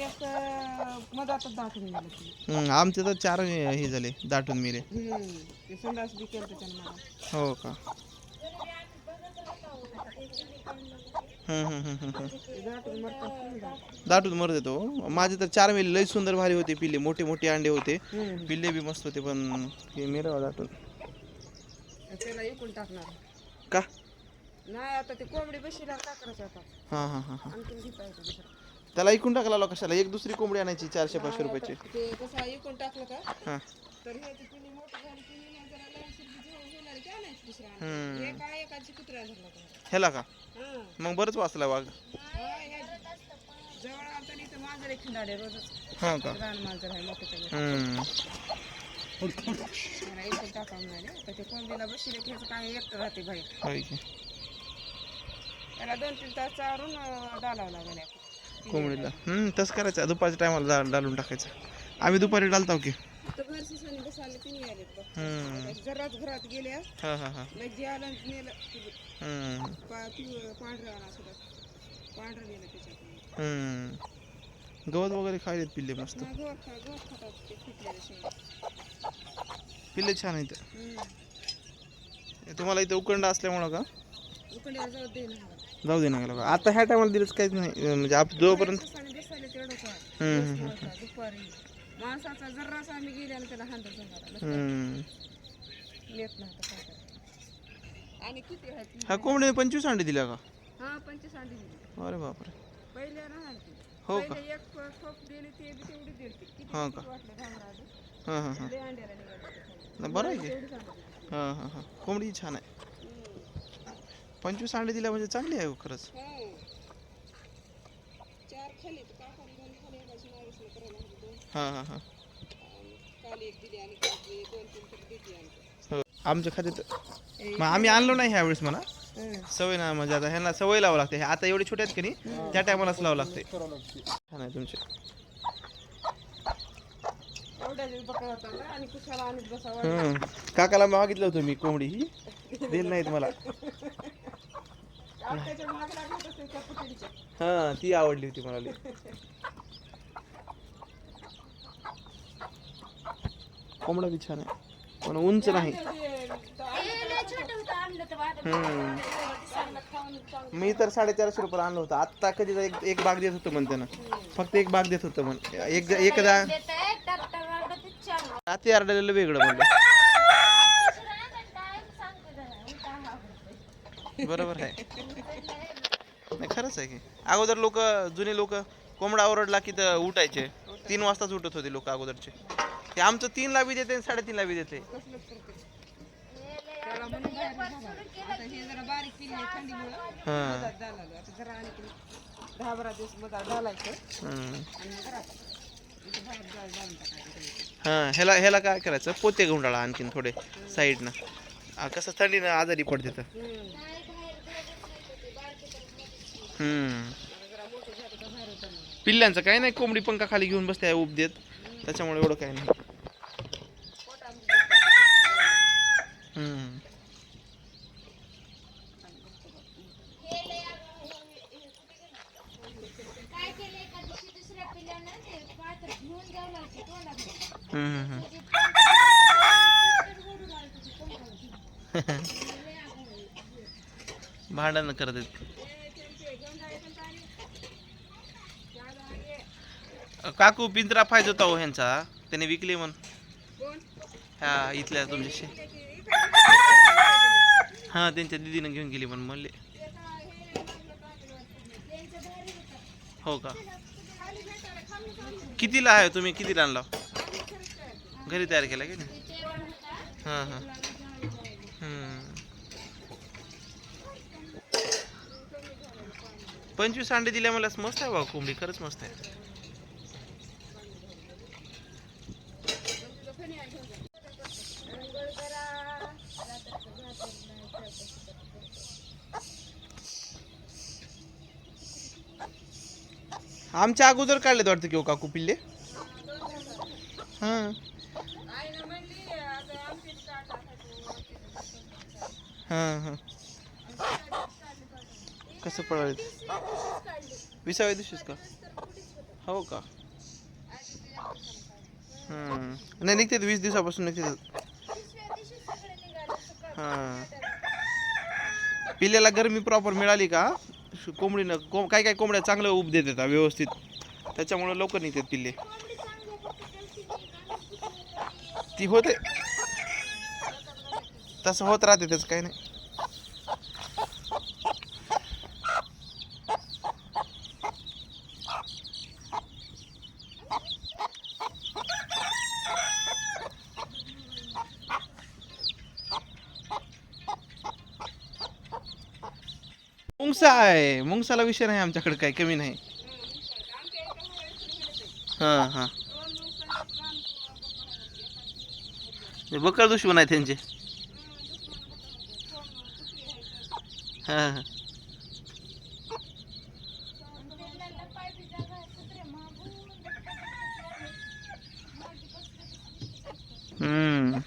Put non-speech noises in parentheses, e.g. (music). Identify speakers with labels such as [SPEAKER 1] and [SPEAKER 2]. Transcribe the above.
[SPEAKER 1] एक अं, मधातच दाटून गेलं ती.
[SPEAKER 2] हम्म, आमचे तर चार हे हे झाले दाटून मिरे
[SPEAKER 1] हम्म. ते संडास बी केलं त्याच्यानं मला
[SPEAKER 2] हो का? हम्म, हम्म, हम्म, हम्म, हम्म.
[SPEAKER 1] ते दाटून मरतात की नाही दाटून.
[SPEAKER 2] दाटून मरत येतो माझे तर चार मेले लई सुंदर भारी होते पिल्ले मोठे मोठे अंडे होते.
[SPEAKER 1] हम्म.
[SPEAKER 2] पिल्ले बी मस्त होते पण हे मेरवा दाटून.
[SPEAKER 1] त्याला इकून टाकणार.
[SPEAKER 2] का?
[SPEAKER 1] नाही आता ते कोंबडी बशीला करायचं आता
[SPEAKER 2] हां हां हां हां.
[SPEAKER 1] आणखीन घेता येतं दुसरं.
[SPEAKER 2] त्याला ऐकून टाकला लावा कशाला? एक दुसरी कोंबडी आणायची चारशे पाचशे रुपयाची.
[SPEAKER 1] ते कसं इकून टाकलं का?
[SPEAKER 2] हां.
[SPEAKER 1] तर हे ते पिल्ली मोठी झाली की नाही जरा लहान शिरपी जवळ होणार की आणायची दुसरं
[SPEAKER 2] हम्म.
[SPEAKER 1] आणायचं. हे काय एकाची कुत्र्या धरला का
[SPEAKER 2] ह्याला का?
[SPEAKER 1] हां.
[SPEAKER 2] मग बरंच वाचला वाघ.
[SPEAKER 1] जवळ मांजर एक खिंडाडे रोजच.
[SPEAKER 2] हां का?
[SPEAKER 1] रान मांजर आहे मोठं.
[SPEAKER 2] हम्म.
[SPEAKER 1] इकून टाका म्हणाले. तर ते कोंबडीला बसले की ह्याचं काय एकटं राहते बाहेर
[SPEAKER 2] होय की.
[SPEAKER 1] त्याला दोन तीन तास चारून अं, डालावं लागेल. आपण.
[SPEAKER 2] कोंबडीला. हम्म तसं करायचं. दुपारच्या टायमाला डालून टाकायचं. आम्ही दुपारी डालतो की.
[SPEAKER 1] तर घर सिसाने बसायला तिने आले बघ.
[SPEAKER 2] हम्म.
[SPEAKER 1] जराच घरात गेल्या
[SPEAKER 2] हां हां हां.
[SPEAKER 1] मग जे आलं आणि नेलं. ते
[SPEAKER 2] हम्म.
[SPEAKER 1] पा- पिवळं पांढरं आणा सुद्धा पांढरं नेलं त्याच्यात
[SPEAKER 2] हम्म. गवत वगैरे खायलेत पिल्ले मस्त.
[SPEAKER 1] गवत खा गवत खातात ते फुटलेलं शेंग
[SPEAKER 2] पिल्ले छान आहेत.
[SPEAKER 1] हम्म.
[SPEAKER 2] तुम्हाला इथे उकंड असल्यामुळं का?
[SPEAKER 1] उकड्याला जाऊ दे ना.
[SPEAKER 2] जाऊ दे ना का आता ह्या टायमाला दिलंच काहीच नाही. म्हणजे आप जोपर्यंत
[SPEAKER 1] सिसाने बसायला तेवढं काय
[SPEAKER 2] हम्म,
[SPEAKER 1] दिवस नव्हता, दुपारी. माणसाचा जर्रास आम्ही गेले आणि त्याला हांडा सांगायला
[SPEAKER 2] हम्म.
[SPEAKER 1] नेत नव्हतं काय करायचं. आणि किती आहेत?
[SPEAKER 2] हा कोंबडीने पंचवीस अंडे दिल्या का?
[SPEAKER 1] हा पंचवीस अंडी दिली.
[SPEAKER 2] अरे बापरे.
[SPEAKER 1] पहिले ना
[SPEAKER 2] हो का?
[SPEAKER 1] पहिले एक ठोक दिली ते बी तेवढी दिली किती
[SPEAKER 2] हा का?
[SPEAKER 1] वाटलं
[SPEAKER 2] हां हां हां.
[SPEAKER 1] लय अंड्याला निघाले ते खाली.
[SPEAKER 2] नाही, बरं आहे की?
[SPEAKER 1] तेवढीच अंडी दिली.
[SPEAKER 2] हां हां हां. कोंबडी छान आहे. पंचवीस अंडे दिल्या म्हणजे चांगली आहे हो खरंच.
[SPEAKER 1] हा. चार खाली तर काकाने दोन खाली एकाची नावीसनं करायला हवी दोन
[SPEAKER 2] हां हां हां.
[SPEAKER 1] आणि काल एक दिली आणि काल ते दोन तीन तर देते आणि
[SPEAKER 2] हो. आमच्या खात्यात मग आम्ही आणलो नाही ह्यावेळेस म्हणा. सवय ना म्हणजे आता ह्यांना सवय लावावं लागते. आता एवढे छोटे आहेत की नाही त्या टायमालाच लावावं लागते. छान आहे तुमचे. काकाला मागितलं होतं मी कोंबडी ही. दिली नाहीत मला
[SPEAKER 1] त्याच्या माग लागत असेल त्या पुतळीच्या
[SPEAKER 2] हां ती आवडली होती मला लई. कोंबडा बी छान आहे. पण उंच नाही. हम्म. मी तर साडेचारशे रुपये आणलं होतं. आत्ता कधी एक एक बाग देत होतं म्हणते ना फक्त एक बाग देत होतं म्हण. एक एकदा रात्री आरडलेलं वेगळं म्हणलं. बरोबर आहे. नाही खरंच आहे की. अगोदर लोक जुने लोक कोंबडा ओरडला की तर उठायचे. तीन वाजताच उठत होते लोक अगोदरचे. ते आमचं तीन ला बी देते आणि साडेतीनला बी देते.
[SPEAKER 1] हां.
[SPEAKER 2] ह्याला ह्याला काय करायचं? पोते गुंडाळा आणखीन थोडे साईडनं. कसं थंडीनं आजारी पडते तर. पिल्ल्यांचं काही नाही कोंबडी पंखा खाली घेऊन बसते उब देत. त्याच्यामुळे एवढं काही नाही. हम्म. (laughs)
[SPEAKER 3] करत आहेत एका दिवशी दुसऱ्या पिल्लानं ते पात्र घेऊन जाऊ लागते तोंडाकडे
[SPEAKER 2] हम्म, हम्म,
[SPEAKER 3] ते पात्र ओढू लागलं ते तोंडाकडे.
[SPEAKER 2] हम्म. भांडण करत आहेत काकू पिंजरा फायदा होता हो ह्यांचा. त्याने विकले म्हण हा इथल्या तुमच्याशी हा त्यांच्या दिदीनं घेऊन गेली म्हण म्हणले. हो का? कितीला आहे तुम्ही? कितीला आणला? घरी तयार केला की नाही? हां हां. पंचवीस अंडे दिल्या मला मस्त आहे बा कोंबडी खरंच मस्त आहे. आमच्या अगोदर काढलेत वाटतं की हो काकू पिल्ले? हां. हां हां. कसं पळाले विसाव्या दिवशीच का? हो का? नाही निघते वीस दिवसापासून निघते हां. पिल्ल्याला गरमी प्रॉपर मिळाली का? श- कोंबडीनं को काय काय कोंबड्या चांगलं उब देतात व्यवस्थित. त्याच्यामुळं लवकर निघतात पिल्ले. ती होते. तसं होत राहते त्याचं काही नाही. मुंगसा आहे. मुंगसाला विषय नाही आमच्याकडे काय कमी नाही. हां हां. बकर दुश्मन आहे त्यांचे हां. हम्म.